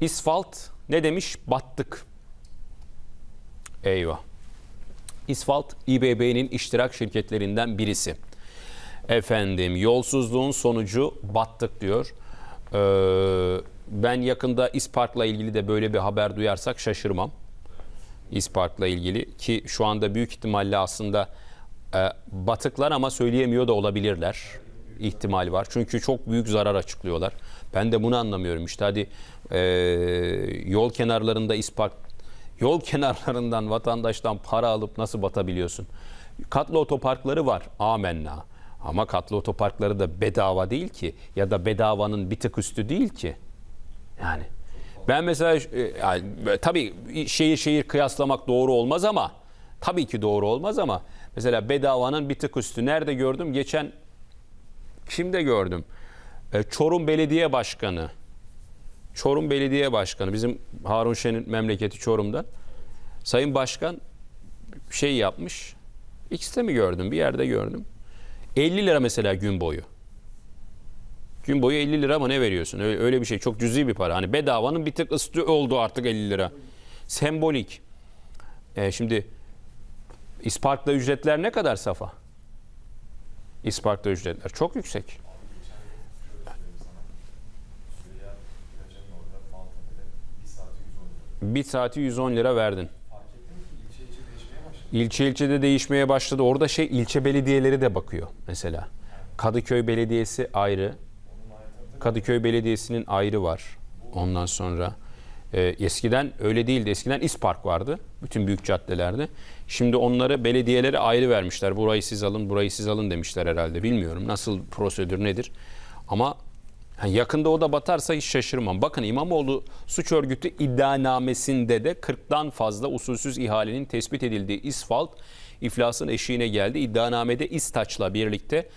İsfalt ne demiş? Battık. Eyvah. İsfalt İBB'nin iştirak şirketlerinden birisi. Efendim yolsuzluğun sonucu battık diyor. Ee, ben yakında İspark'la ilgili de böyle bir haber duyarsak şaşırmam. İspark'la ilgili ki şu anda büyük ihtimalle aslında e, batıklar ama söyleyemiyor da olabilirler. İhtimal var. Çünkü çok büyük zarar açıklıyorlar. Ben de bunu anlamıyorum. İşte hadi e, yol kenarlarında İspark yol kenarlarından vatandaştan para alıp nasıl batabiliyorsun? Katlı otoparkları var. Amenna. Ama katlı otoparkları da bedava değil ki ya da bedavanın bir tık üstü değil ki. Yani ben mesela e, yani, e, tabii şehir şehir kıyaslamak doğru olmaz ama tabii ki doğru olmaz ama mesela bedavanın bir tık üstü nerede gördüm? Geçen kimde gördüm? E, Çorum Belediye Başkanı. Çorum Belediye Başkanı bizim Harun Şen'in memleketi Çorum'da. Sayın Başkan şey yapmış. X'te mi gördüm? Bir yerde gördüm. 50 lira mesela gün boyu. Gün boyu 50 lira mı ne veriyorsun? Öyle, bir şey. Çok cüzi bir para. Hani bedavanın bir tık üstü oldu artık 50 lira. Sembolik. Ee, şimdi İspark'ta ücretler ne kadar Safa? İspark'ta ücretler çok yüksek. Bir saati 110 lira. Bir saati 110 lira verdin. İlçe ilçede değişmeye başladı. Orada şey ilçe belediyeleri de bakıyor mesela. Kadıköy Belediyesi ayrı. Kadıköy Belediyesi'nin ayrı var. Ondan sonra e, eskiden öyle değildi. Eskiden İspark vardı. Bütün büyük caddelerde. Şimdi onları belediyelere ayrı vermişler. Burayı siz alın, burayı siz alın demişler herhalde. Bilmiyorum nasıl prosedür nedir. Ama yakında o da batarsa hiç şaşırmam. Bakın İmamoğlu suç örgütü iddianamesinde de 40'tan fazla usulsüz ihalenin tespit edildiği İsfalt iflasın eşiğine geldi. İddianamede İstaç'la birlikte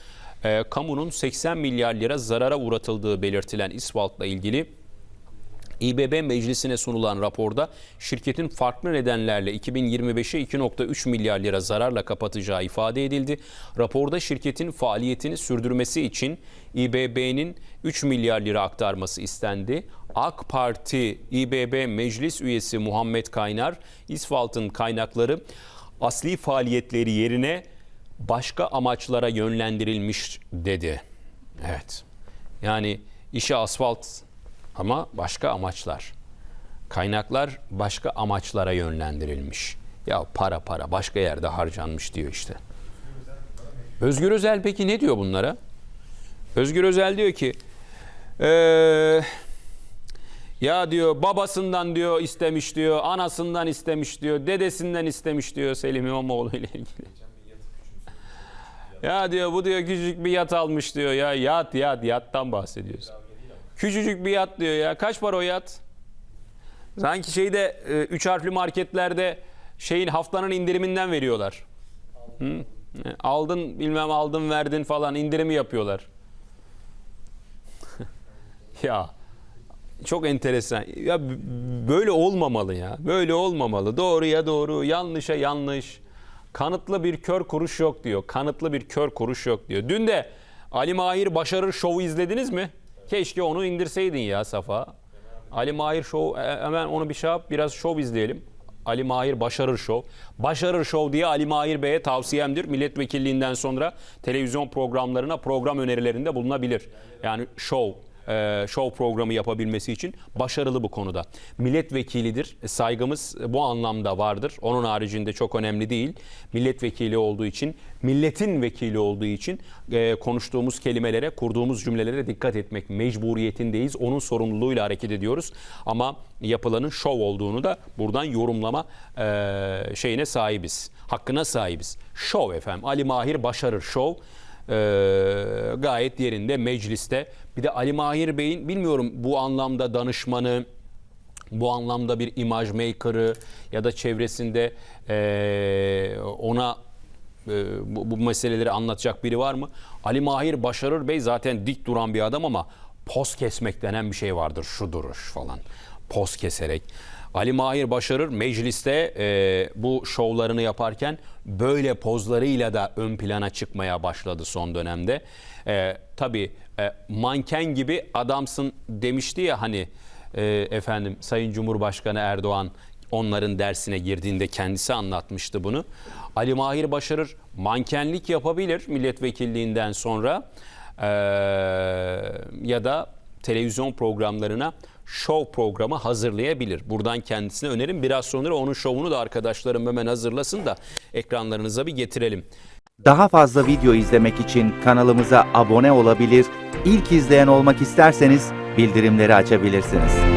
e, kamunun 80 milyar lira zarara uğratıldığı belirtilen İsfalt'la ilgili İBB meclisine sunulan raporda şirketin farklı nedenlerle 2025'e 2.3 milyar lira zararla kapatacağı ifade edildi. Raporda şirketin faaliyetini sürdürmesi için İBB'nin 3 milyar lira aktarması istendi. AK Parti İBB meclis üyesi Muhammed Kaynar, İsfalt'ın kaynakları asli faaliyetleri yerine başka amaçlara yönlendirilmiş dedi. Evet. Yani işi asfalt ama başka amaçlar. Kaynaklar başka amaçlara yönlendirilmiş. Ya para para başka yerde harcanmış diyor işte. Özgür Özel peki ne diyor bunlara? Özgür Özel diyor ki eee, ya diyor babasından diyor istemiş diyor, anasından istemiş diyor, dedesinden istemiş diyor Selim İmamoğlu ile ilgili. Ya diyor bu diyor küçücük bir yat almış diyor ya yat yat yattan bahsediyorsun. Küçücük bir yat diyor ya. Kaç para o yat? Sanki şeyde e, üç harfli marketlerde şeyin haftanın indiriminden veriyorlar. Hı? E, Aldın bilmem aldın verdin falan indirimi yapıyorlar. ya çok enteresan. Ya böyle olmamalı ya. Böyle olmamalı. Doğruya doğru, yanlışa yanlış. Kanıtlı bir kör kuruş yok diyor. Kanıtlı bir kör kuruş yok diyor. Dün de Ali Mahir Başarır Show'u izlediniz mi? Keşke onu indirseydin ya Safa. Ali Mahir Show e, hemen onu bir şey yap biraz şov izleyelim. Ali Mahir Başarır Show. Başarır Show diye Ali Mahir Bey'e tavsiyemdir. Milletvekilliğinden sonra televizyon programlarına program önerilerinde bulunabilir. Yani show e, show programı yapabilmesi için başarılı bu konuda. Milletvekilidir. E, Saygımız bu anlamda vardır. Onun haricinde çok önemli değil. Milletvekili olduğu için, milletin vekili olduğu için e, konuştuğumuz kelimelere, kurduğumuz cümlelere dikkat etmek mecburiyetindeyiz. Onun sorumluluğuyla hareket ediyoruz. Ama yapılanın şov olduğunu da buradan yorumlama e, şeyine sahibiz. Hakkına sahibiz. Şov efendim. Ali Mahir Başarır şov. Ee, gayet yerinde mecliste. Bir de Ali Mahir Bey'in bilmiyorum bu anlamda danışmanı, bu anlamda bir imaj maker'ı ya da çevresinde ee, ona e, bu, bu meseleleri anlatacak biri var mı? Ali Mahir Başarır Bey zaten dik duran bir adam ama poz kesmek denen bir şey vardır. Şu duruş falan. Poz keserek. Ali Mahir Başarır mecliste e, bu şovlarını yaparken böyle pozlarıyla da ön plana çıkmaya başladı son dönemde. E, tabii e, manken gibi adamsın demişti ya hani e, efendim Sayın Cumhurbaşkanı Erdoğan onların dersine girdiğinde kendisi anlatmıştı bunu. Ali Mahir Başarır mankenlik yapabilir milletvekilliğinden sonra Ee, ya da televizyon programlarına şov programı hazırlayabilir. Buradan kendisine önerim. Biraz sonra onun şovunu da arkadaşlarım hemen hazırlasın da ekranlarınıza bir getirelim. Daha fazla video izlemek için kanalımıza abone olabilir, ilk izleyen olmak isterseniz bildirimleri açabilirsiniz.